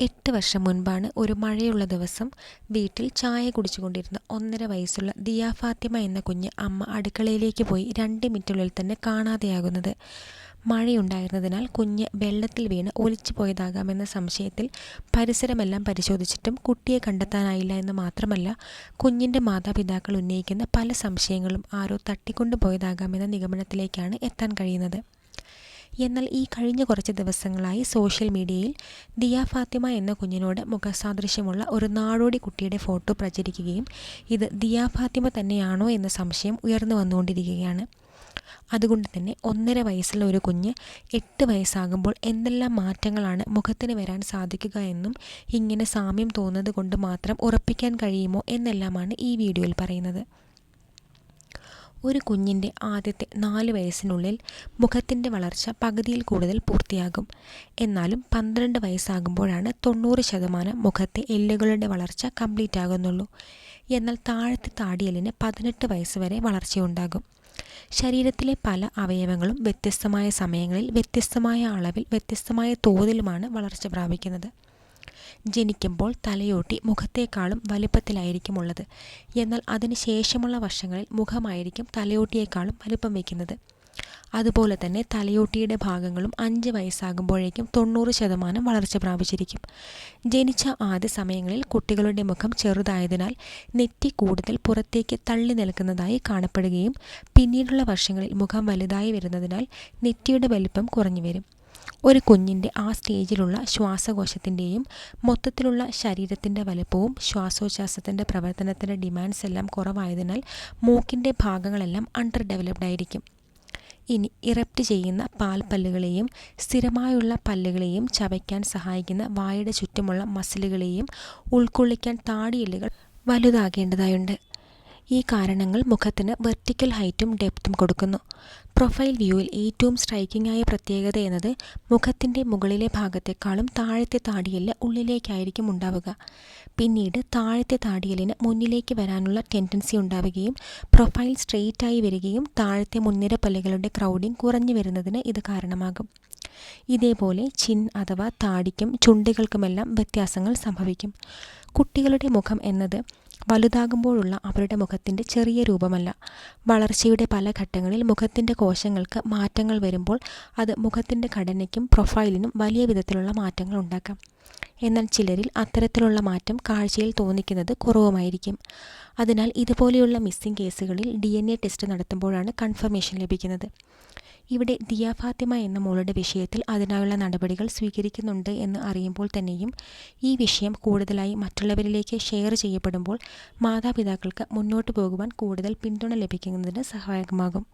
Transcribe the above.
എട്ട് വർഷം മുൻപാണ് ഒരു മഴയുള്ള ദിവസം വീട്ടിൽ ചായ കുടിച്ചുകൊണ്ടിരുന്ന ഒന്നര വയസ്സുള്ള ദിയ ഫാത്തിമ എന്ന കുഞ്ഞ് അമ്മ അടുക്കളയിലേക്ക് പോയി രണ്ട് മിനിറ്റിനുള്ളിൽ തന്നെ കാണാതെയാകുന്നത്. മഴയുണ്ടായിരുന്നതിനാൽ കുഞ്ഞ് വെള്ളത്തിൽ വീണ് ഒലിച്ചു പോയതാകാമെന്ന സംശയത്തിൽ പരിസരമെല്ലാം പരിശോധിച്ചിട്ടും കുട്ടിയെ കണ്ടെത്താനായില്ല എന്ന് മാത്രമല്ല കുഞ്ഞിന്റെ മാതാപിതാക്കൾ ഉന്നയിക്കുന്ന പല സംശയങ്ങളും ആരോ തട്ടിക്കൊണ്ടു പോയതാകാമെന്ന നിഗമനത്തിലേക്കാണ് എത്താൻ കഴിയുന്നത്. എന്നാൽ ഈ കഴിഞ്ഞ കുറച്ച് ദിവസങ്ങളായി സോഷ്യൽ മീഡിയയിൽ ദിയ ഫാത്തിമ എന്ന കുഞ്ഞിനോട് മുഖസാദൃശ്യമുള്ള ഒരു നാടോടി കുട്ടിയുടെ ഫോട്ടോ പ്രചരിക്കുകയും ഇത് ദിയ ഫാത്തിമ തന്നെയാണോ എന്ന സംശയം ഉയർന്നു വന്നുകൊണ്ടിരിക്കുകയാണ്. അതുകൊണ്ട് തന്നെ ഒന്നര വയസ്സുള്ള ഒരു കുഞ്ഞ് എട്ട് വയസ്സാകുമ്പോൾ എന്തെല്ലാം മാറ്റങ്ങളാണ് മുഖത്തിന് വരാൻ സാധിക്കുക എന്നും ഇങ്ങനെ സാമ്യം തോന്നുന്നത് കൊണ്ട് മാത്രം ഉറപ്പിക്കാൻ കഴിയുമോ എന്നെല്ലാമാണ് ഈ വീഡിയോയിൽ പറയുന്നത്. ഒരു കുഞ്ഞിന്റെ ആദ്യത്തെ നാല് വയസ്സിനുള്ളിൽ മുഖത്തിന്റെ വളർച്ച പകുതിയിൽ കൂടുതൽ പൂർത്തിയാകും. എന്നാലും പന്ത്രണ്ട് വയസ്സാകുമ്പോഴാണ് തൊണ്ണൂറ് ശതമാനം മുഖത്തെ എല്ലുകളുടെ വളർച്ച കംപ്ലീറ്റ് ആകുന്നുള്ളൂ. എന്നാൽ താഴത്തെ താടിയലിന് പതിനെട്ട് വയസ്സ് വരെ വളർച്ചയുണ്ടാകും. ശരീരത്തിലെ പല അവയവങ്ങളും വ്യത്യസ്തമായ സമയങ്ങളിൽ വ്യത്യസ്തമായ അളവിൽ വ്യത്യസ്തമായ തോതിലുമാണ് വളർച്ച പ്രാപിക്കുന്നത്. ജനിക്കുമ്പോൾ തലയോട്ടി മുഖത്തേക്കാളും വലിപ്പത്തിലായിരിക്കും ഉള്ളത് എന്നാൽ അതിന് ശേഷമുള്ള വർഷങ്ങളിൽ മുഖമായിരിക്കും തലയോട്ടിയേക്കാളും വലിപ്പം വയ്ക്കുന്നത്. അതുപോലെ തന്നെ തലയോട്ടിയുടെ ഭാഗങ്ങളും അഞ്ച് വയസ്സാകുമ്പോഴേക്കും തൊണ്ണൂറ് ശതമാനം വളർച്ച പ്രാപിച്ചിരിക്കും. ജനിച്ച ആദ്യ സമയങ്ങളിൽ കുട്ടികളുടെ മുഖം ചെറുതായതിനാൽ നെറ്റി കൂടുതൽ പുറത്തേക്ക് തള്ളി നിൽക്കുന്നതായി കാണപ്പെടുകയും പിന്നീടുള്ള വർഷങ്ങളിൽ മുഖം വലുതായി വരുന്നതിനാൽ നെറ്റിയുടെ വലിപ്പം കുറഞ്ഞു വരും ഒരു കുഞ്ഞിന്റെ ആ സ്റ്റേജിലുള്ള ശ്വാസകോശത്തിന്റെയും മൊത്തത്തിലുള്ള ശരീരത്തിന്റെ വലുപ്പവും ശ്വാസോച്ഛ്വാസത്തിന്റെ പ്രവർത്തനത്തിന്റെ ഡിമാൻഡ്സ് എല്ലാം കുറവായതിനാൽ മൂക്കിന്റെ ഭാഗങ്ങളെല്ലാം അണ്ടർ ഡെവലപ്ഡ് ആയിരിക്കും. ഇനി ഇറപ്റ്റ് ചെയ്യുന്ന പാൽ പല്ലുകളെയും സ്ഥിരമായുള്ള പല്ലുകളെയും ചവയ്ക്കാൻ സഹായിക്കുന്ന വായുടെ ചുറ്റുമുള്ള മസിലുകളെയും ഉൾക്കൊള്ളിക്കാൻ താടിയെല്ലുകൾ വലുതാകേണ്ടതായുണ്ട്. ഈ കാരണങ്ങൾ മുഖത്തിന് വെർട്ടിക്കൽ ഹൈറ്റും ഡെപ്തും കൊടുക്കുന്നു. പ്രൊഫൈൽ വ്യൂവിൽ ഏറ്റവും സ്ട്രൈക്കിംഗ് ആയ പ്രത്യേകത എന്നത് മുഖത്തിന്റെ മുകളിലെ ഭാഗത്തെക്കാളും താഴത്തെ താടിയൽ ഉള്ളിലേക്കായിരിക്കും ഉണ്ടാവുക. പിന്നീട് താഴത്തെ താടിയലിന് മുന്നിലേക്ക് വരാനുള്ള ടെൻഡൻസി ഉണ്ടാവുകയും പ്രൊഫൈൽ സ്ട്രെയിറ്റായി വരികയും താഴത്തെ മുൻനിര പല്ലുകളുടെ ക്രൗഡിംഗ് കുറഞ്ഞു വരുന്നതിന് ഇത് കാരണമാകും. ഇതേപോലെ ചിൻ അഥവാ താടിക്കും ചുണ്ടുകൾക്കുമെല്ലാം വ്യത്യാസങ്ങൾ സംഭവിക്കും. കുട്ടികളുടെ മുഖം എന്നത് വലുതാകുമ്പോഴുള്ള അവരുടെ മുഖത്തിന്റെ ചെറിയ രൂപമല്ല. വളർച്ചയുടെ പല ഘട്ടങ്ങളിൽ മുഖത്തിന്റെ കോശങ്ങൾക്ക് മാറ്റങ്ങൾ വരുമ്പോൾ അത് മുഖത്തിന്റെ ഘടനയ്ക്കും പ്രൊഫൈലിനും വലിയ വിധത്തിലുള്ള മാറ്റങ്ങൾ ഉണ്ടാക്കാം. എന്നാൽ ചിലരിൽ അത്തരത്തിലുള്ള മാറ്റം കാഴ്ചയിൽ തോന്നിക്കുന്നത് കുറവുമായിരിക്കും. അതിനാൽ ഇതുപോലെയുള്ള മിസ്സിംഗ് കേസുകളിൽ ഡി ടെസ്റ്റ് നടത്തുമ്പോഴാണ് കൺഫർമേഷൻ ലഭിക്കുന്നത്. ഇവിടെ ദിയ ഫാത്തിമ എന്ന മോളുടെ വിഷയത്തിൽ അതിനായുള്ള നടപടികൾ സ്വീകരിക്കുന്നുണ്ട് എന്ന് അറിയുമ്പോൾ തന്നെയും ഈ വിഷയം കൂടുതലായി മറ്റുള്ളവരിലേക്ക് ഷെയർ ചെയ്യപ്പെടുമ്പോൾ മാതാപിതാക്കൾക്ക് മുന്നോട്ട് പോകുവാൻ കൂടുതൽ പിന്തുണ ലഭിക്കുന്നതിന് സഹായകമാകും.